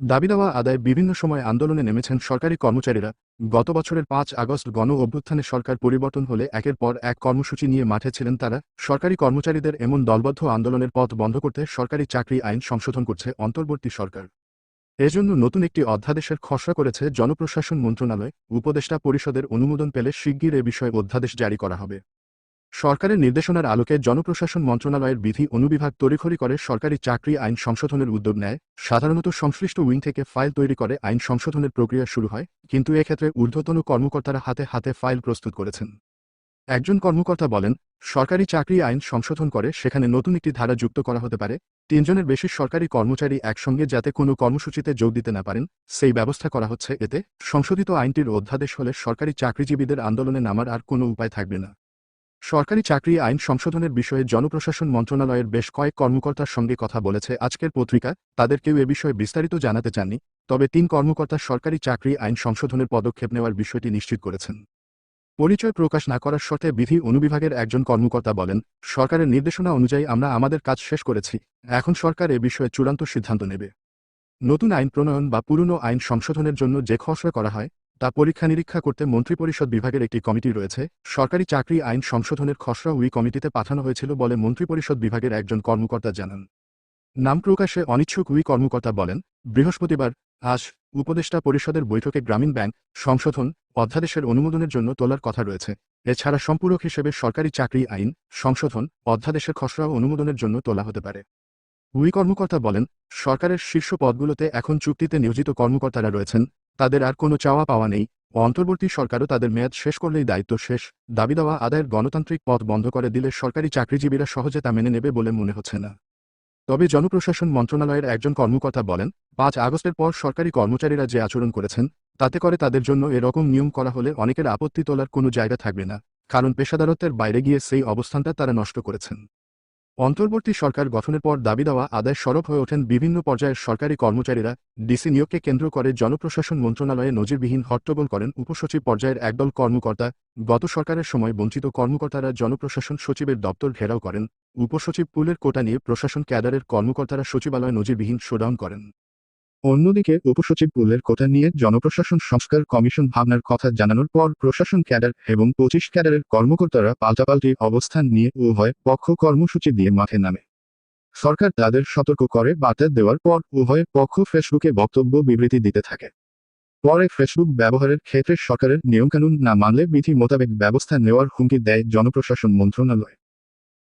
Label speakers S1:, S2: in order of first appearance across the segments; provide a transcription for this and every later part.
S1: দাবি দেওয়া আদায় বিভিন্ন সময় আন্দোলনে নেমেছেন সরকারি কর্মচারীরা। গত বছরের পাঁচ আগস্ট গণ অভ্যুত্থানে সরকার পরিবর্তন হলে একের পর এক কর্মসূচি নিয়ে মাঠে ছিলেন তারা। সরকারি কর্মচারীদের এমন দলবদ্ধ আন্দোলনের পথ বন্ধ করতে সরকারি চাকরি আইন সংশোধন করছে অন্তর্বর্তী সরকার। এজন্য নতুন একটি অধ্যাদেশের খসড়া করেছে জনপ্রশাসন মন্ত্রণালয়। উপদেষ্টা পরিষদের অনুমোদন পেলে শিগগির এ বিষয়ে অধ্যাদেশ জারি করা হবে। সরকারের নির্দেশনার আলোকে জনপ্রশাসন মন্ত্রণালয়ের বিধি অনুবিভাগ তড়িঘড়ি করে সরকারি চাকরি আইন সংশোধনের উদ্যোগ নেয়। সাধারণত সংশ্লিষ্ট উইং থেকে ফাইল তৈরি করে আইন সংশোধনের প্রক্রিয়া শুরু হয়, কিন্তু এক্ষেত্রে ঊর্ধ্বতন কর্মকর্তারা হাতে হাতে ফাইল প্রস্তুত করেছেন। একজন কর্মকর্তা বলেন, সরকারি চাকরি আইন সংশোধন করে সেখানে নতুন একটি ধারা যুক্ত করা হতে পারে। তিনজনের বেশি সরকারি কর্মচারী একসঙ্গে যাতে কোনো কর্মসূচিতে যোগ দিতে না পারেন, সেই ব্যবস্থা করা হচ্ছে। এতে সংশোধিত আইনটির অধ্যাদেশ হলে সরকারি চাকরিজীবীদের আন্দোলনে নামার আর কোনো উপায় থাকবে না। সরকারি চাকরি আইন সংশোধনের বিষয়ে জনপ্রশাসন মন্ত্রণালয়ের বেশ কয়েক কর্মকর্তার সঙ্গে কথা বলেছে। আজকের পত্রিকা তাদের কেউ এ বিষয়ে বিস্তারিত জানাতে চাননি, তবে তিন কর্মকর্তা সরকারি চাকরি আইন সংশোধনের পদক্ষেপ নেওয়ার বিষয়টি নিশ্চিত করেছেন। পরিচয় প্রকাশ না করার শর্তে বিধি অনুবিভাগের একজন কর্মকর্তা বলেন, সরকারের নির্দেশনা অনুযায়ী আমরা আমাদের কাজ শেষ করেছি, এখন সরকার এ বিষয়ে চূড়ান্ত সিদ্ধান্ত নেবে। নতুন আইন প্রণয়ন বা পুরনো আইন সংশোধনের জন্য যে খসড়া করা হয় তা পরীক্ষা নিরীক্ষা করতে মন্ত্রিপরিষদ বিভাগের একটি কমিটি রয়েছে। সরকারি চাকরি আইন সংশোধনের খসড়া উই কমিটিতে পাঠানো হয়েছিল বলে মন্ত্রিপরিষদ বিভাগের একজন কর্মকর্তা জানান। নাম প্রকাশে অনিচ্ছুক উই কর্মকর্তা বলেন, বৃহস্পতিবার আজ উপদেষ্টা পরিষদের বৈঠকে গ্রামীণ ব্যাংক, সংশোধন, অধ্যাদেশের অনুমোদনের জন্য তোলার কথা রয়েছে। এছাড়া সম্পূরক হিসেবে সরকারি চাকরি আইন, সংশোধন, অধ্যাদেশের খসড়া অনুমোদনের জন্য তোলা হতে পারে। উই কর্মকর্তা বলেন, সরকারের শীর্ষ পদগুলোতে এখন চুক্তিতে নিয়োজিত কর্মকর্তারা রয়েছেন তাদের আর কোনো চাওয়া পাওয়া নেই। অন্তর্বর্তী সরকারও তাদের মেয়াদ শেষ করলেই দায়িত্ব শেষ। দাবি দেওয়া আদায়ের গণতান্ত্রিক পথ বন্ধ করে দিলে সরকারি চাকরিজীবীরা সহজে তা মেনে নেবে বলে মনে হচ্ছে না। তবে জনপ্রশাসন মন্ত্রণালয়ের একজন কর্মকর্তা বলেন, পাঁচ আগস্টের পর সরকারি কর্মচারীরা যে আচরণ করেছেন, তাতে করে তাদের জন্য এরকম নিয়ম করা হলে অনেকের আপত্তি তোলার কোনো জায়গা থাকবে না, কারণ পেশাদারত্বের বাইরে গিয়ে সেই অবস্থানটা তারা নষ্ট করেছেন। অন্তর্বর্তী সরকার গঠনের পর দাবি দেওয়া আদায় সরব হয়ে ওঠেন বিভিন্ন পর্যায়ের সরকারি কর্মচারীরা। ডিসি নিয়োগকে কেন্দ্র করে জনপ্রশাসন মন্ত্রণালয়ে নজিরবিহীন হট্টগোল করেন উপসচিব পর্যায়ের একদল কর্মকর্তা। গত সরকারের সময় বঞ্চিত কর্মকর্তারা জনপ্রশাসন সচিবের দপ্তর ঘেরাও করেন। উপসচিব পুলের কোটা নিয়ে প্রশাসন ক্যাডারের কর্মকর্তারা সচিবালয় নজিরবিহীন শোডাউন করেন। অন্যদিকে উপসচিব পুলের কোটা নিয়ে জনপ্রশাসন সংস্কার কমিশন ভাবনার কথা জানানোর পর প্রশাসন ক্যাডার এবং পঁচিশ ক্যাডারের কর্মকর্তারা পাল্টাপাল্টি অবস্থান নিয়ে উভয় পক্ষ কর্মসূচি দিয়ে মাঠে নামে। সরকার তাদের সতর্ক করে বার্তা দেওয়ার পর উভয় পক্ষ ফেসবুকে বক্তব্য বিবৃতি দিতে থাকে। পরে ফেসবুক ব্যবহারের ক্ষেত্রে সরকারের নিয়মকানুন না মানলে বিধি মোতাবেক ব্যবস্থা নেওয়ার হুমকি দেয় জনপ্রশাসন মন্ত্রণালয়।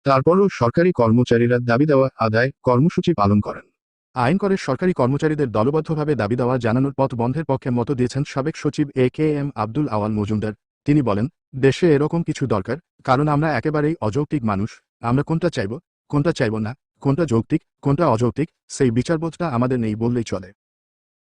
S1: তারপরও সরকারি কর্মচারীরা দাবি দেওয়া, আদায় কর্মসূচি পালন করেন। আইন করে সরকারি কর্মচারীদের দলবদ্ধভাবে দাবি দেওয়া জানানোর পথ বন্ধের পক্ষে মত দিয়েছেন সাবেক সচিব A K M Abdul Awal Majumdar. তিনি বলেন, দেশে এরকম কিছু দরকার, কারণ আমরা একেবারেই অযৌক্তিক মানুষ। আমরা কোনটা চাইব কোনটা চাইব না, কোনটা যৌক্তিক, কোনটা অযৌক্তিক, সেই বিচারবোধটা আমাদের নেই বললেই চলে।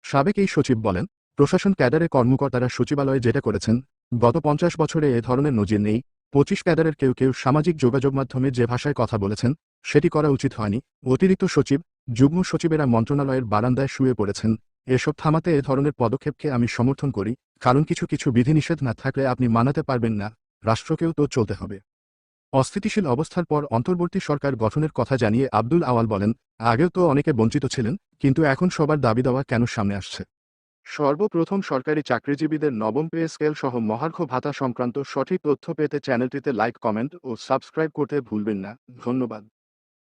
S1: সাবেক এই সচিব বলেন, প্রশাসন ক্যাডারে কর্মকর্তারা সচিবালয়ে যেটা করেছেন, গত পঞ্চাশ বছরে এ ধরনের নজির নেই। পঁচিশ ক্যাডারের কেউ কেউ সামাজিক যোগাযোগ মাধ্যমে যে ভাষায় কথা বলেছেন, সেটি করা উচিত হয়নি। অতিরিক্ত সচিব যুগ্ম সচিবেরা মন্ত্রণালয়ের বারান্দায় শুয়ে পড়েছেন। এসব থামাতে এ ধরনের পদক্ষেপকে আমি সমর্থন করি, কারণ কিছু কিছু বিধিনিষেধ না থাকলে আপনি মানাতে পারবেন না, রাষ্ট্রকেও তো চলতে হবে। অস্থিতিশীল অবস্থার পর অন্তর্বর্তী সরকার গঠনের কথা জানিয়ে আব্দুল আওয়াল বলেন, আগেও তো অনেকে বঞ্চিত ছিলেন, কিন্তু এখন সবার দাবি দেওয়া কেন সামনে আসছে? সর্বপ্রথম সরকারি চাকরিজীবীদের নবম পে স্কেল সহ মহার্ঘ ভাতা সংক্রান্ত সঠিক তথ্য পেতে চ্যানেলটিতে লাইক, কমেন্ট ও সাবস্ক্রাইব করতে ভুলবেন না। ধন্যবাদ।